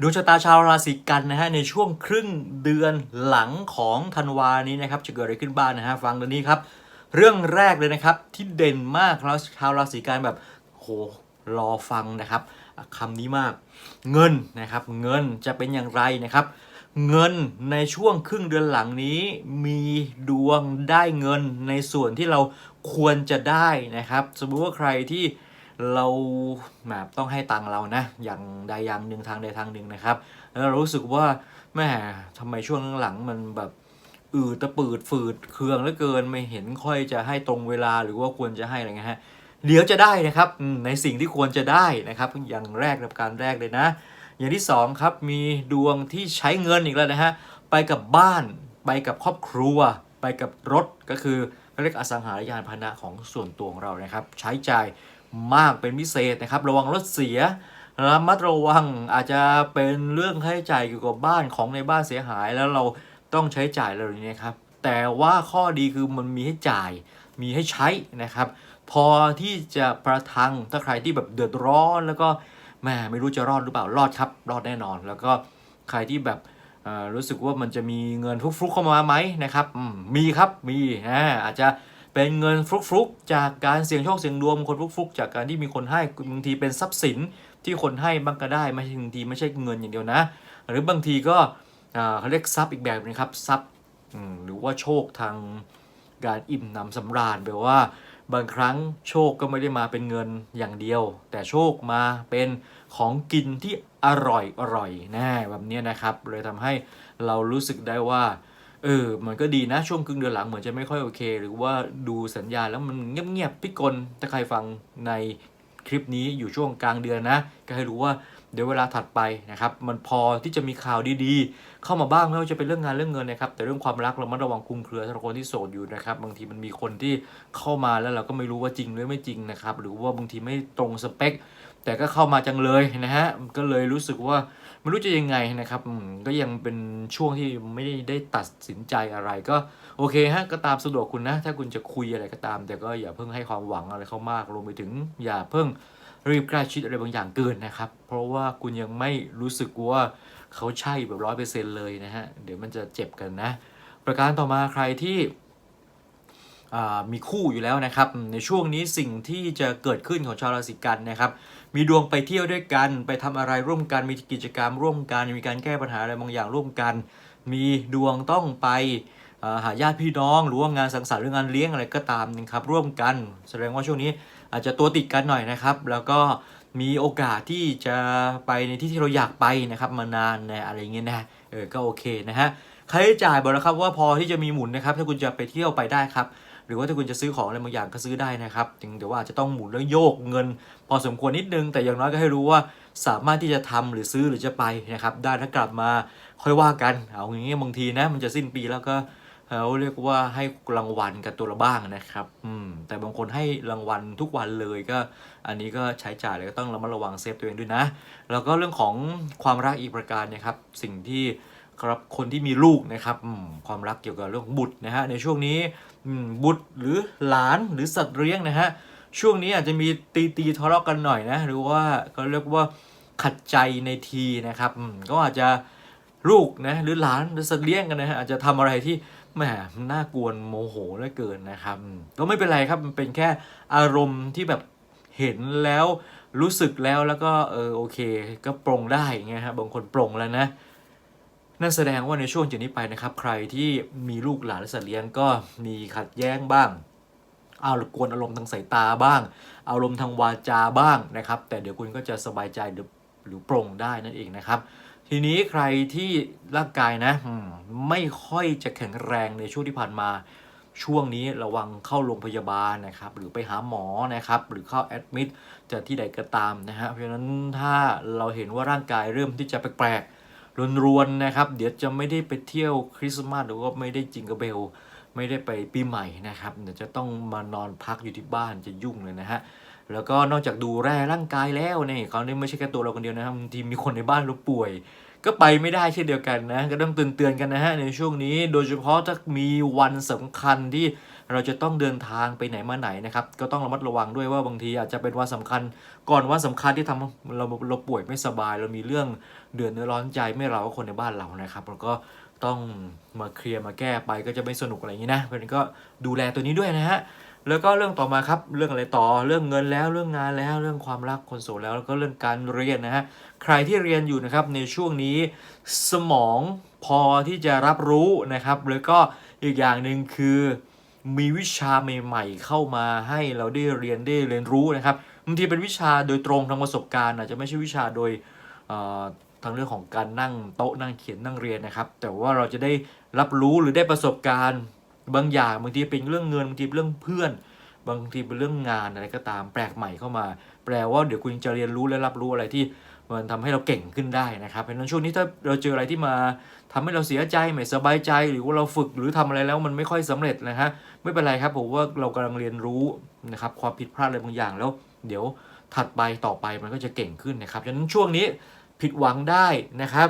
ดวงชะตาชาวราศีกันนะฮะในช่วงครึ่งเดือนหลังของธันวานี้นะครับจะเกิดอะไรขึ้นบ้างนะฮะฟังตรงนี้ครับ เรื่องแรกเลยนะครับที่เด่นมากแล้วชาวราศีกันแบบโหรอฟังนะครับคำนี้มากเงินนะครับเงินจะเป็นอย่างไรนะครับ เงินในช่วงครึ่งเดือนหลังนี้ มีดวงได้เงินในส่วนที่เราควรจะได้นะครับ สมมุติว่าใครที่ เราแบบต้องให้ตังค์เรานะ อย่างใดอย่างหนึ่งทางใดทางหนึ่งนะครับ แล้วเรารู้สึกว่าแม่ทำไมช่วงหลังๆมันแบบอืดตะปืดฝืดเคืองเหลือเกินไม่เห็นค่อยจะให้ตรงเวลาหรือว่าควรจะให้อะไรเงี้ยฮะเดี๋ยวจะได้นะครับในสิ่งที่ควรจะได้นะครับอย่างแรกกับการแรกเลยนะ อย่างที่สองครับมีดวงที่ใช้เงินอีกแล้วนะฮะไปกับบ้านไปกับครอบครัว ไปกับรถก็คือเรียกอสังหาริยานพาหนะของส่วนตัวของเรานะครับ ใช้จ่าย มากเป็นพิเศษนะครับ ระวังรถเสียระมัดระวังอาจจะเป็นเรื่องค่าใช้จ่ายเกี่ยวกับบ้านของในบ้านเสียหายแล้วเราต้องใช้จ่ายอะไรอย่างนี้ครับ แต่ว่าข้อดีคือมันมีให้จ่ายมีให้ใช้นะครับ พอที่จะประทังถ้าใครที่แบบเดือดร้อนแล้วก็แม่ไม่รู้จะรอดหรือเปล่ารอดครับรอดแน่นอน แล้วก็ใครที่แบบรู้สึกว่ามันจะมีเงินฟุกๆเข้ามาไหมนะครับมีครับมีอ่าอาจจะ เป็นเงินฟลุกๆ จากการเสี่ยงโชคเสี่ยงดวงคนฟลุกๆ จากการที่มีคนให้บางทีเป็นทรัพย์สินที่คนให้บ้างก็ได้ไม่ใช่บางทีไม่ใช่เงินอย่างเดียวนะ หรือบางทีก็เขาเรียกทรัพย์อีกแบบนึงครับทรัพย์หรือว่าโชคทางการอิ่มหนำสำราญแปลว่า บางครั้งโชคก็ไม่ได้มาเป็นเงินอย่างเดียว แต่โชคมาเป็นของกินที่อร่อยอร่อยแน่แบบนี้นะครับ เลยทำให้เรารู้สึกได้ว่า เออ มันก็ดีนะช่วงครึ่งเดือนหลังเหมือนจะไม่ค่อยโอเค หรือว่าดูสัญญาแล้วมันเงียบๆพิกลถ้าใครฟังในคลิปนี้อยู่ช่วงกลางเดือนนะ ก็ให้รู้ว่าเดี๋ยวเวลาถัดไปนะครับ มันพอที่จะมีข่าวดีๆ เข้ามาบ้างไม่ว่าจะเป็นเรื่องงานเรื่องเงินนะครับ แต่เรื่องความรักเรามาระวังคุมเครือสำหรับคนที่โสดอยู่นะครับ บางทีมันมีคนที่เข้ามาแล้วเราก็ไม่รู้ว่าจริงหรือไม่จริงนะครับ หรือว่าบางทีไม่ตรงสเปค แต่ก็เข้ามาจังเลยนะฮะก็เลยรู้สึกว่า ไม่รู้จะยังไงนะครับก็ยังเป็นช่วงที่ไม่ได้ได้ตัดสินใจอะไรก็โอเคฮะก็ตามสะดวกคุณนะ ถ้าคุณจะคุยอะไรก็ตาม แต่ก็อย่าเพิ่งให้ความหวังอะไรเข้ามากรวมไปถึง อย่าเพิ่งรีบใกล้ชิดอะไรบางอย่างเกินนะครับ เพราะว่าคุณยังไม่รู้สึกว่าเขาใช่แบบร้อยเปอร์เซ็นต์เลยนะฮะเดี๋ยวมันจะเจ็บกันนะ ประการต่อมาใครที่ มีคู่อยู่แล้วนะครับ ในช่วงนี้สิ่งที่จะเกิดขึ้นของชาวราศีกันนะครับ มีดวงไปเที่ยวด้วยกัน ไปทำอะไรร่วมกัน มีกิจกรรมร่วมกัน มีการแก้ปัญหาอะไรบางอย่างร่วมกัน มีดวงต้องไปหาญาติพี่น้อง หรือว่างานสังสรรค์หรืองานเลี้ยงอะไรก็ตามนะครับร่วมกัน แสดงว่าช่วงนี้อาจจะตัวติดกันหน่อยนะครับ แล้วก็มีโอกาสที่จะไปในที่ที่เราอยากไปนะครับมานานนะอะไรเงี้ยนะเออก็โอเคนะฮะค่าใช้จ่ายบอกแล้วครับว่าพอที่จะมีหมุนนะครับ ถ้าคุณจะไปเที่ยวไปได้ครับ หรือว่าถ้าคุณจะซื้อของอะไรบางอย่างก็ซื้อได้นะครับถึงแต่ว่าอาจจะต้องหมุนแล้วโยกเงิน พอสมควรนิดนึง แต่อย่างน้อยก็ให้รู้ว่าสามารถที่จะทำหรือซื้อหรือจะไปนะครับ ได้ถ้ากลับมาค่อยว่ากัน เอาอย่างงี้บางทีนะ มันจะสิ้นปีแล้วก็เขาเรียกว่าให้รางวัลกับตัวเราบ้างนะครับ อืม แต่บางคนให้รางวัลทุกวันเลยก็ อันนี้ก็ใช้จ่ายเลยก็ต้องระมัดระวังเซฟตัวเองด้วยนะ แล้วก็เรื่องของความรักอีกประการนะครับ สิ่งที่ ครับคนที่มีลูกนะครับความรักเกี่ยวกับเรื่องบุตรนะฮะในช่วงนี้บุตรหรือหลานหรือสัตว์เลี้ยงนะฮะช่วงนี้อาจจะมีตีตีทะเลาะกันหน่อยนะหรือว่าก็เรียกว่าขัดใจในทีนะครับก็อาจจะลูกนะหรือหลานหรือสัตว์เลี้ยงกันนะฮะอาจจะทำอะไรที่แหมน่ากวนโมโหเหลือเกินนะครับก็ไม่เป็นไรครับมันเป็นแค่อารมณ์ที่แบบเห็นแล้วรู้สึกแล้วแล้วก็เออโอเค ก็ปรงได้อย่างเงี้ยครับบางคนปรงแล้วนะ นั่นแสดงว่าในช่วงจากนี้ไปนะครับ ใครที่มีลูกหลานและสัตว์เลี้ยงก็มีขัดแย้งบ้างเอาหรือกวนอารมณ์ทางสายตาบ้าง อารมณ์ทางวาจาบ้างนะครับ แต่เดี๋ยวคุณก็จะสบายใจหรือหรือโปร่งได้นั่นเองนะครับ ทีนี้ใครที่ร่างกายนะไม่ค่อยจะแข็งแรงในช่วงที่ผ่านมาช่วงนี้ระวังเข้าโรงพยาบาลนะครับ หรือไปหาหมอนะครับ หรือเข้าแอดมิดจะที่ใดก็ตามนะฮะเพราะฉะนั้นถ้าเราเห็นว่าร่างกายเริ่มที่จะแปลกๆ รวนๆนะครับ เดี๋ยวจะไม่ได้ไปเที่ยวคริสต์มาสหรือว่าไม่ได้จิงกระเบล ไม่ได้ไปปีใหม่นะครับเดี๋ยวจะต้องมานอนพักอยู่ที่บ้านจะยุ่งเลยนะฮะแล้วก็นอกจากดูแลร่างกายแล้วเนี่ยเขาเนี่ยไม่ใช่แค่ตัวเราคนเดียวนะครับบางทีมีคนในบ้านเราป่วย ก็ไปไม่ได้เช่นเดียวกันนะ ก็ต้องเตือนเตือนๆกันนะฮะในช่วงนี้ โดยเฉพาะถ้ามีวันสำคัญที่ เราจะต้องเดินทางไปไหนมาไหนนะครับ ก็ต้องระมัดระวังด้วยว่าบางทีอาจจะเป็นวันสำคัญ ก่อนวันสำคัญที่ทำเราเราป่วยไม่สบาย เรามีเรื่องเดือดเนื้อร้อนใจไม่เราก็คนในบ้านเรานะครับแล้วก็ต้องมาเคลียร์มาแก้ไปก็จะไม่สนุกอะไรอย่างนี้นะเพราะนั้นก็ดูแลตัวนี้ด้วยนะฮะแล้วก็เรื่องต่อมาครับเรื่องอะไรต่อเรื่องเงินแล้วเรื่องงานแล้วเรื่องความรักคนโสดแล้วแล้วก็เรื่องการเรียนนะฮะใครที่เรียนอยู่นะครับในช่วงนี้สมองพอที่จะรับรู้นะครับแล้วก็อีกอย่างหนึ่งคือ มีวิชาใหม่ๆ เข้ามาให้เราได้เรียนได้เรียนรู้นะครับบางทีเป็นวิชาโดยตรงทางประสบการณ์อาจจะไม่ใช่วิชาโดยทางเรื่องของการนั่งโต๊ะนั่งเขียนนั่งเรียนนะครับ แต่ว่าเราจะได้รับรู้หรือได้ประสบการณ์บางอย่างบางทีเป็นเรื่องเงินบางทีเป็นเรื่องเพื่อน บางทีเป็นเรื่องงานอะไรก็ตามแปลกใหม่เข้ามา แปลว่าเดี๋ยวคุณจะเรียนรู้และรับรู้อะไรที่ มันทำให้เราเก่งขึ้นได้นะครับเพราะฉะนั้นช่วงนี้ถ้าเราเจออะไรที่มาทำให้เราเสียใจไม่สบายใจ หรือว่าเราฝึกหรือทำอะไรแล้วมันไม่ค่อยสำเร็จนะฮะไม่เป็นไรครับผมว่าเรากำลังเรียนรู้นะครับความผิดพลาดอะไรบางอย่างแล้ว เดี๋ยวถัดไปต่อไปมันก็จะเก่งขึ้นนะครับฉะนั้นช่วงนี้ผิดหวังได้นะครับ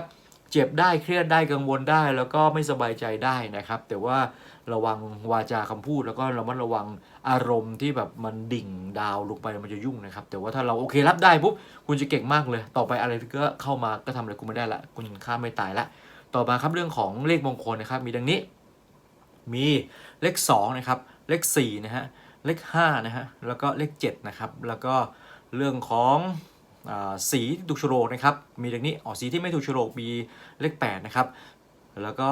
เจ็บได้เครียดได้กังวลได้ แล้วก็ไม่สบายใจได้นะครับ แต่ว่า ระวังวาจาคำพูด แล้วก็ระมัดระวังอารมณ์ที่แบบมันดิ่งดาวลงไปมันจะยุ่งนะครับ แต่ว่าถ้าเราโอเครับได้ปุ๊บคุณจะเก่งมากเลย ต่อไปอะไรก็เข้ามาก็ทำอะไรคุณไม่ได้ละคุณฆ่าไม่ตายละต่อมาครับเรื่องของเลขมงคลนะครับ มีดังนี้ มีเลข2นะครับเลข4นะฮะเลข5นะฮะแล้วก็เลข7นะครับแล้วก็เรื่องของอสีที่ถูกโฉลกนะครับ มีดังนี้อ๋อสีที่ไม่ถูกโฉลกมีเลข8นะครับแล้วก็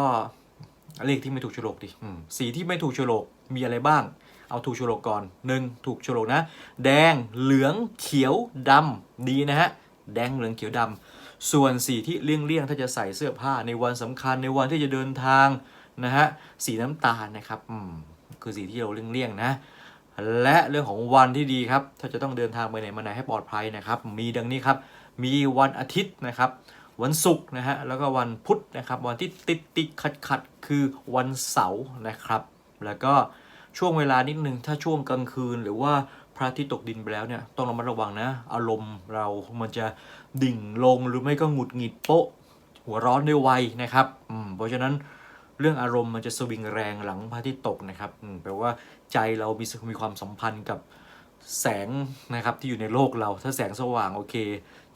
เลขที่ไม่ถูกโฉลกดิสีที่ไม่ถูกโฉลกมีอะไรบ้าง เอาถูกโฉลกก่อน1ถูกโฉลกนะ แดงเหลืองเขียวดำดีนะฮะแดงเหลืองเขียวดำส่วนสีที่เลี่ยงๆถ้าจะใส่เสื้อผ้าในวันสำคัญในวันที่จะเดินทางนะฮะสีน้ำตาลนะครับอืมคือสีที่เราเลี่ยงๆนะ และเรื่องของวันที่ดีครับ ถ้าจะต้องเดินทางไปไหนมาไหนให้ปลอดภัยนะครับ มีดังนี้ครับ มีวันอาทิตย์นะครับ วันศุกร์นะฮะแล้วก็วันพุธนะครับวันที่ติดติดขัดขัดคือวันเสาร์นะครับ แล้วก็ช่วงเวลานิดนึงถ้าช่วงกลางคืนหรือว่าพระทิตย์ตกดินไปแล้วเนี่ยต้องระมัดระวังนะ อารมณ์เรามันจะดิ่งลงหรือไม่ก็หงุดหงิดโป๊ะหัวร้อนได้ไวนะครับอืมเพราะฉะนั้นเรื่องอารมณ์มันจะสวิงแรงหลังพระอาทิตย์ตกนะครับอืมแปลว่าใจเรามีมีความสัมพันธ์กับแสงนะครับที่อยู่ในโลกเราถ้าแสงสว่างโอเค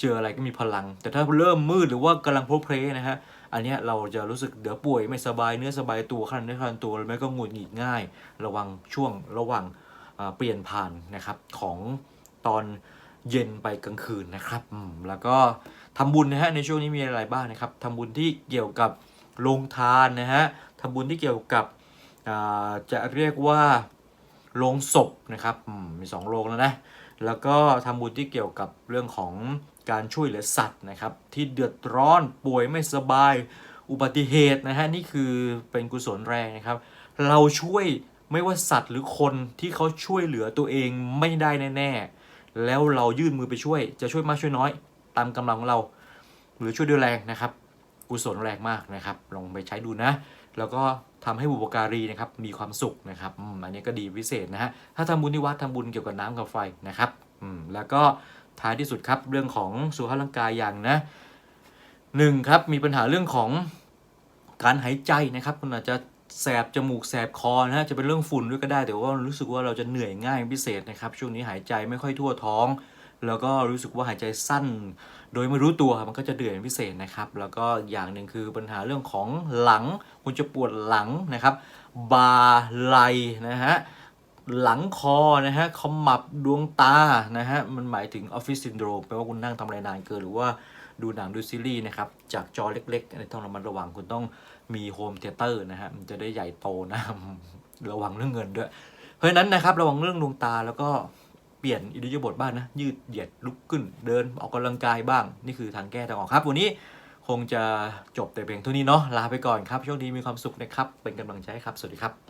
เจออะไรก็มีพลัง แต่ถ้าเริ่มมืดหรือว่ากำลังโพลเพลนะฮะอันนี้เราจะรู้สึกเดี๋ยวป่วยไม่สบายเนื้อสบายตัวขันเนื้อขันตัวหรือไม่ก็หงุดหงิดง่าย ระวังช่วงระหว่างเปลี่ยนผ่านนะครับของตอนเย็นไปกลางคืนนะครับแล้วก็ทำบุญนะฮะในช่วงนี้มีอะไรบ้างนะครับทำบุญที่เกี่ยวกับโรงทานนะฮะทำบุญที่เกี่ยวกับจะเรียกว่าโรงศพนะครับมมีสองโรงแล้วนะ แล้วก็ทำบุญที่เกี่ยวกับเรื่องของการช่วยเหลือสัตว์นะครับที่เดือดร้อนป่วยไม่สบายอุบัติเหตุนะฮะนี่คือเป็นกุศลแรงนะครับ เราช่วยไม่ว่าสัตว์หรือคนที่เขาช่วยเหลือตัวเองไม่ได้แน่ๆแล้วเรายื่นมือไปช่วย จะช่วยมากช่วยน้อย ตามกำลังของเรา หรือช่วยด้วยแรงนะครับ กุศลแรงมากนะครับ ลองไปใช้ดูนะ แล้วก็ ทำให้บุปการีนะครับมีความสุขนะครับอันนี้ก็ดีพิเศษนะฮะถ้าทำบุญที่วัดทำบุญเกี่ยวกับน้ำกับไฟนะครับอืมแล้วก็ท้ายที่สุดครับเรื่องของสุขภาพร่างกายอย่างนะหนึ่งครับมีปัญหาเรื่องของการหายใจนะครับคุณอาจจะแสบจมูกแสบคอนะฮะจะเป็นเรื่องฝุ่นด้วยก็ได้แต่ว่ารู้สึกว่าเราจะเหนื่อยง่ายพิเศษนะครับช่วงนี้หายใจไม่ค่อยทั่วท้อง แล้วก็รู้สึกว่าหายใจสั้น โดยไม่รู้ตัวมันก็จะเดือดเป็นพิเศษนะครับ แล้วก็อย่างหนึ่งคือปัญหาเรื่องของหลัง คุณจะปวดหลังนะครับ บาไหลนะฮะหลังคอนะฮะขมับดวงตานะฮะมันหมายถึงออฟฟิศซินโดรมแปลว่าคุณนั่งทำอะไรนานเกินหรือว่าดูหนังดูซีรีส์นะครับ จากจอเล็กๆอันนี้ต้องระมัดระวังคุณต้องมีโฮมเทเตอร์นะฮะมันจะได้ใหญ่โตนะ ระวังเรื่องเงินด้วย เพราะฉะนั้นนะครับระวังเรื่องดวงตาแล้วก็ เปลี่ยนอิริยาบถบ้างนะ ยืดเหยียดลุกขึ้น เดินออกกำลังกายบ้าง นี่คือทางแก้ทางออกครับ วันนี้คงจะจบแต่เพียงเท่านี้เนาะลาไปก่อนครับโชคดีมีความสุขนะครับ เป็นกำลังใจครับ สวัสดีครับ